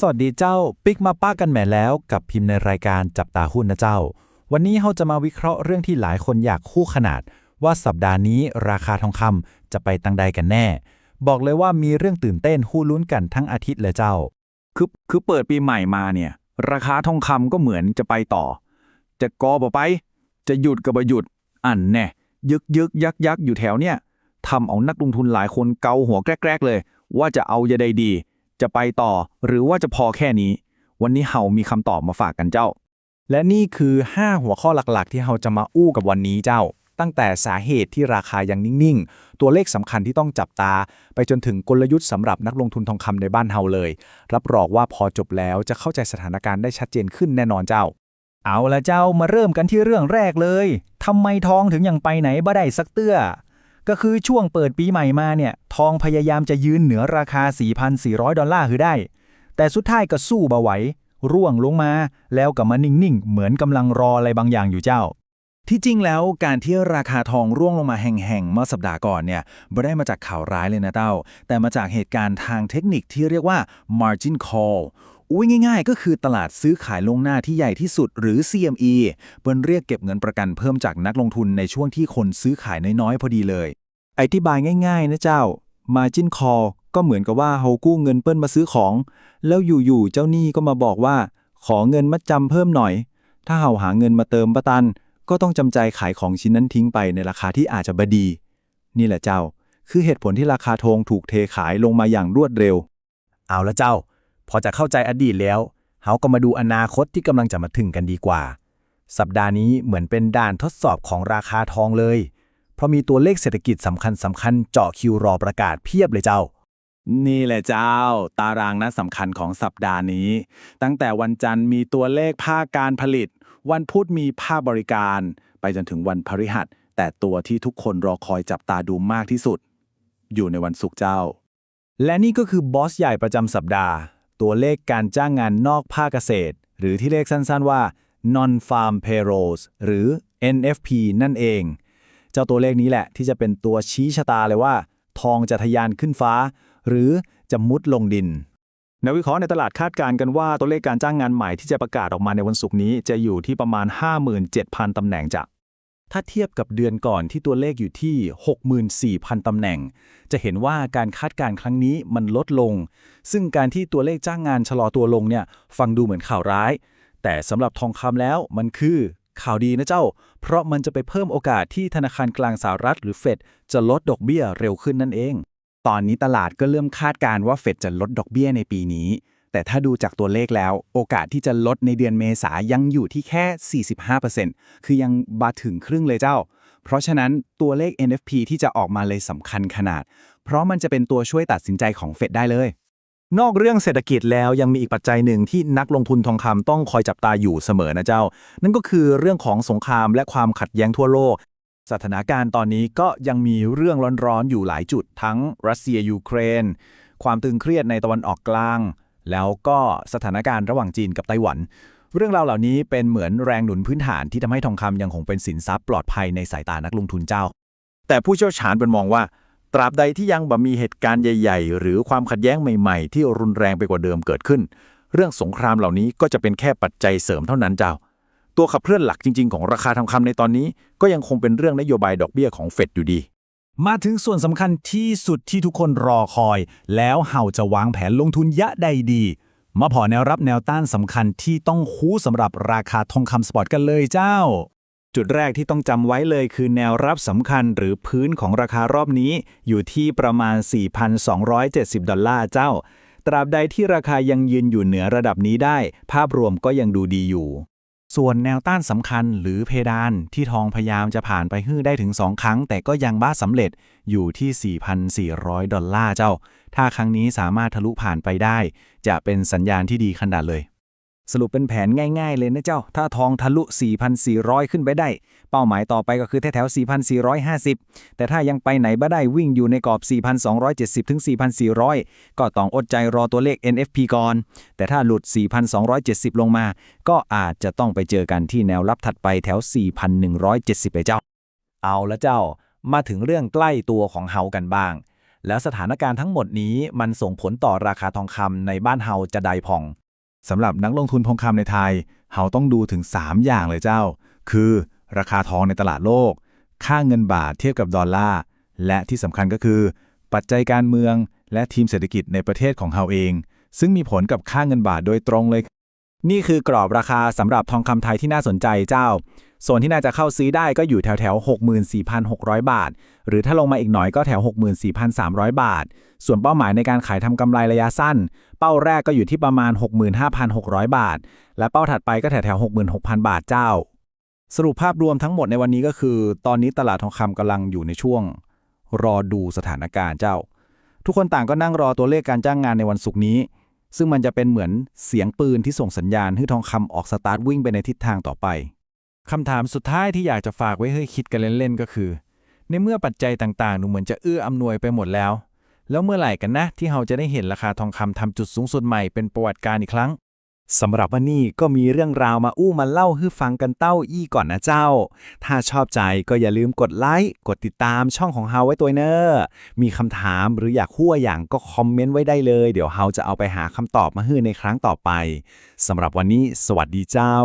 สวัสดีเจ้า ปิกมาป้ากันแหม่แล้วกับพิมพ์ในรายการจับตาหุ้นนะเจ้า วันนี้เราจะมาวิเคราะห์เรื่องที่หลายคนอยากคู่ขนาด ว่าสัปดาห์นี้ราคาทองคำจะไปตังใดกันแน่ บอกเลยว่ามีเรื่องตื่นเต้นหู้ลุ้นกันทั้งอาทิตย์เลยเจ้า คือคือเปิดปีใหม่มาเนี่ย ราคาทองคำก็เหมือนจะไปต่อ จะกอบ่ไป จะหยุดก็บ่หยุด อันแน่ยึกยึกยักยักอยู่แถวเนี่ยทำเอานักลงทุนหลายคนเกาหัวแกรกๆเลย ว่าจะเอาจะได้ดี จะไปต่อหรือว่าจะพอแค่นี้ วันนี้เฮามีคำตอบมาฝากกันเจ้า และนี่คือ 5 หัวข้อหลักๆ ที่เราจะมาอู้กับวันนี้เจ้า ตั้งแต่สาเหตุที่ราคายังนิ่ง ๆ ตัวเลขสำคัญที่ต้องจับตา ไปจนถึงกลยุทธ์สำหรับนักลงทุนทองคำในบ้านเฮาเลย รับรองว่าพอจบแล้วจะเข้าใจสถานการณ์ได้ชัดเจนขึ้นแน่นอนเจ้า เอาละเจ้ามาเริ่มกันที่เรื่องแรกเลยทำไมทองถึงยังไปไหนบ่ได้สักเตื้อ ก็คือช่วงเปิดปีใหม่มาเนี่ย ทองพยายามจะยืนเหนือราคา 4,400 ดอลลาร์คือได้ แต่สุดท้ายก็สู้บ่ไหว ร่วงลงมาแล้วก็มานิ่งๆ เหมือนกำลังรออะไรบางอย่างอยู่เจ้า ที่จริงแล้วการที่ราคาทองร่วงลงมาแห่งๆ เมื่อสัปดาห์ก่อนเนี่ยไม่ได้มาจากข่าวร้ายเลยนะเต้า แต่มาจากเหตุการณ์ทางเทคนิคที่เรียกว่า margin call อุ้ยง่าย ๆ ก็คือตลาดซื้อขายลงหน้าที่ใหญ่ที่สุดหรือ CME เปิ้นเรียกเก็บเงินประกันเพิ่มจากนักลงทุนในช่วงที่คนซื้อขายน้อยๆ พอดีเลย อธิบายง่าย ๆ นะเจ้า margin call ก็เหมือนกับว่าเฮากู้เงินเปิ้นมาซื้อของ แล้วอยู่ๆเจ้าหนี้ก็มาบอกว่า ขอเงินมัดจำเพิ่มหน่อย ถ้าเฮาหาเงินมาเติมประตัน ก็ต้องจำใจขายของชิ้นนั้นทิ้งไปในราคาที่อาจจะบดี นี่แหละเจ้า คือเหตุผลที่ราคาทองถูกเทขายลงมาอย่างรวดเร็ว เอาละเจ้า พอจะเข้าใจอดีตแล้วเฮาก็มาดูอนาคตที่กำลังจะมาถึงกันดีกว่า สัปดาห์นี้เหมือนเป็นด่านทดสอบของราคาทองเลย เพราะมีตัวเลขเศรษฐกิจสำคัญสำคัญเจาะคิวรอประกาศเพียบเลยเจ้า นี่แหละเจ้า ตารางนัดสำคัญของสัปดาห์นี้ ตั้งแต่วันจันทร์มีตัวเลขภาคการผลิต วันพุธมีภาคบริการ ไปจนถึงวันพฤหัส แต่ตัวที่ทุกคนรอคอยจับตาดูมากที่สุด อยู่ในวันศุกร์เจ้า และนี่ก็คือบอสใหญ่ประจำสัปดาห์ ตัวเลขการจ้างงานนอกภาคเกษตร หรือที่เรียกสั้นๆว่า non farm payrolls หรือ NFP นั่นเอง เจ้าตัวเลขนี้แหละที่จะเป็นตัวชี้ชะตาเลยว่า ทองจะทะยานขึ้นฟ้า หรือจะมุดลงดินนักวิเคราะห์ในตลาดคาดการณ์กันว่าตัวเลขการจ้างงานใหม่ที่จะประกาศออกมาในวันศุกร์นี้จะอยู่ที่ประมาณ 57,000 ตำแหน่งจ้ะ ถ้าเทียบกับเดือนก่อนที่ตัวเลขอยู่ที่ 64,000 ตำแหน่ง จะเห็นว่าการคาดการณ์ครั้งนี้มันลดลง ซึ่งการที่ตัวเลขจ้างงานชะลอตัวลงเนี่ย ฟังดูเหมือนข่าวร้าย แต่สำหรับทองคำแล้วมันคือข่าวดีนะเจ้า เพราะมันจะไปเพิ่มโอกาสที่ธนาคารกลางสหรัฐหรือเฟดจะลดดอกเบี้ยเร็วขึ้นนั่นเอง ตอนนี้ตลาดก็เริ่มคาดการณ์ว่าเฟดจะลดดอกเบี้ยในปีนี้ แต่ถ้าดูจากตัวเลขแล้ว โอกาสที่จะลดในเดือนเมษายังอยู่ที่แค่ 45%คือยังบาถึงครึ่งเลยเจ้า เพราะฉะนั้นตัวเลข NFP ที่จะออกมาเลยสำคัญขนาด เพราะมันจะเป็นตัวช่วยตัดสินใจของเฟดได้เลย นอกเรื่องเศรษฐกิจแล้วยังมีอีกปัจจัยหนึ่งที่นักลงทุนทองคำต้องคอยจับตาอยู่เสมอนะเจ้า นั่นก็คือเรื่องของสงครามและความขัดแย้งทั่วโลกสถานการณ์ตอนนี้ก็ยังมีเรื่องร้อนๆอยู่หลายจุดทั้งรัสเซียยูเครน ความตึงเครียดในตะวันออกกลาง แล้วก็สถานการณ์ระหว่างจีนกับไต้หวัน เรื่องราวเหล่านี้เป็นเหมือนแรงหนุนพื้นฐานที่ทำให้ทองคำยังคงเป็นสินทรัพย์ปลอดภัยในสายตานักลงทุนเจ้า แต่ผู้เชี่ยวชาญเป็นมองว่า ตราบใดที่ยังบ่มีเหตุการณ์ใหญ่ ๆ หรือความขัดแย้งใหม่ๆ ที่รุนแรงไปกว่าเดิมเกิดขึ้น เรื่องสงครามเหล่านี้ก็จะเป็นแค่ปัจจัยเสริมเท่านั้นเจ้า ตัวขับเคลื่อนหลักจริง ๆ ของราคาทองคำในตอนนี้ ก็ยังคงเป็นเรื่องนโยบายดอกเบี้ยของเฟดอยู่ดี มาถึงส่วนสำคัญที่สุดที่ทุกคนรอคอย แล้วเฮาจะวางแผนลงทุนยะใดดี มาพอแนวรับแนวต้านสำคัญที่ต้องคู้สำหรับราคาทองคำสปอร์ตกันเลยเจ้า จุดแรกที่ต้องจำไว้เลยคือแนวรับสำคัญหรือพื้นของราคารอบนี้ อยู่ที่ประมาณ 4,270 ดอลลาร์เจ้า ตราบใดที่ราคายังยืนอยู่เหนือระดับนี้ได้ ภาพรวมก็ยังดูดีอยู่ ส่วนแนวต้านสำคัญหรือเพดานที่ทองพยายามจะผ่านไปฮื้อได้ถึง 2 ครั้ง แต่ก็ยังบ้าสำเร็จอยู่ที่ 4,400 ดอลลาร์เจ้า ถ้าครั้งนี้สามารถทะลุผ่านไปได้ จะเป็นสัญญาณที่ดีขนาดเลย สรุปเป็นแผนง่ายๆเลยนะเจ้า ถ้าทองทะลุ 4,400 ขึ้นไปได้ เป้าหมายต่อไปก็คือแถวๆ4,450 แต่ถ้ายังไปไหนบ่ได้วิ่งอยู่ในกรอบ 4,270 ถึง 4,400 ก็ต้องอดใจรอตัวเลข NFP ก่อน แต่ถ้าหลุด 4,270 ลงมา ก็อาจจะต้องไปเจอกันที่แนวรับถัดไปแถว 4,170 ไปเจ้า เอาละเจ้า มาถึงเรื่องใกล้ตัวของเฮากันบ้าง แล้วสถานการณ์ทั้งหมดนี้มันส่งผลต่อราคาทองคำในบ้านเฮาจะใดพอง สำหรับนักลงทุนทองคำในไทย เราต้องดูถึง 3 อย่างเลยเจ้า คือราคาทองในตลาดโลก ค่าเงินบาทเทียบกับดอลลาร์ และที่สำคัญก็คือ ปัจจัยการเมือง และทีมเศรษฐกิจในประเทศของเราเอง ซึ่งมีผลกับค่าเงินบาทโดยตรงเลย นี่คือกรอบราคาสำหรับทองคำไทยที่น่าสนใจเจ้า ส่วนที่น่าจะเข้าซื้อได้ก็อยู่แถวแถว64,600 บาท หรือถ้าลงมาอีกหน่อยก็แถว 64,300 บาท ส่วนเป้าหมายในการขายทำกำไรระยะสั้น เป้าแรกก็อยู่ที่ประมาณ 65,600 บาท และเป้าถัดไปก็แถวแถว66,000 บาทเจ้า สรุปภาพรวมทั้งหมดในวันนี้ก็คือ ตอนนี้ตลาดทองคำกำลังอยู่ในช่วง รอดูสถานการณ์เจ้า ทุกคนต่างก็นั่งรอตัวเลขการจ้างงานในวันศุกร์นี้ ซึ่งมันจะเป็นเหมือนเสียงปืนที่ส่งสัญญาณให้ทองคำออกสตาร์ทวิ่งไปในทิศทางต่อไป คำถามสุดท้ายที่อยากจะฝากไว้ให้คิดกันเล่นๆก็คือ ในเมื่อปัจจัยต่างๆดูเหมือนจะเอื้ออำนวยไปหมดแล้ว แล้วเมื่อไหร่กันนะที่เราจะได้เห็นราคาทองคำทำจุดสูงสุดใหม่เป็นประวัติการอีกครั้งสำหรับวันนี้ก็มีเรื่องราวมาอู้มาเล่าให้ฟังกันเต้าอี้ก่อนนะเจ้า ถ้าชอบใจก็อย่าลืมกดไลค์ กดติดตามช่องของเฮาไว้ตัวเนอร์มีคำถามหรืออยากหัวอย่างก็คอมเมนต์ไว้ได้เลย เดี๋ยวเฮาจะเอาไปหาคำตอบมาให้ในครั้งต่อไป สำหรับวันนี้ สวัสดีเจ้า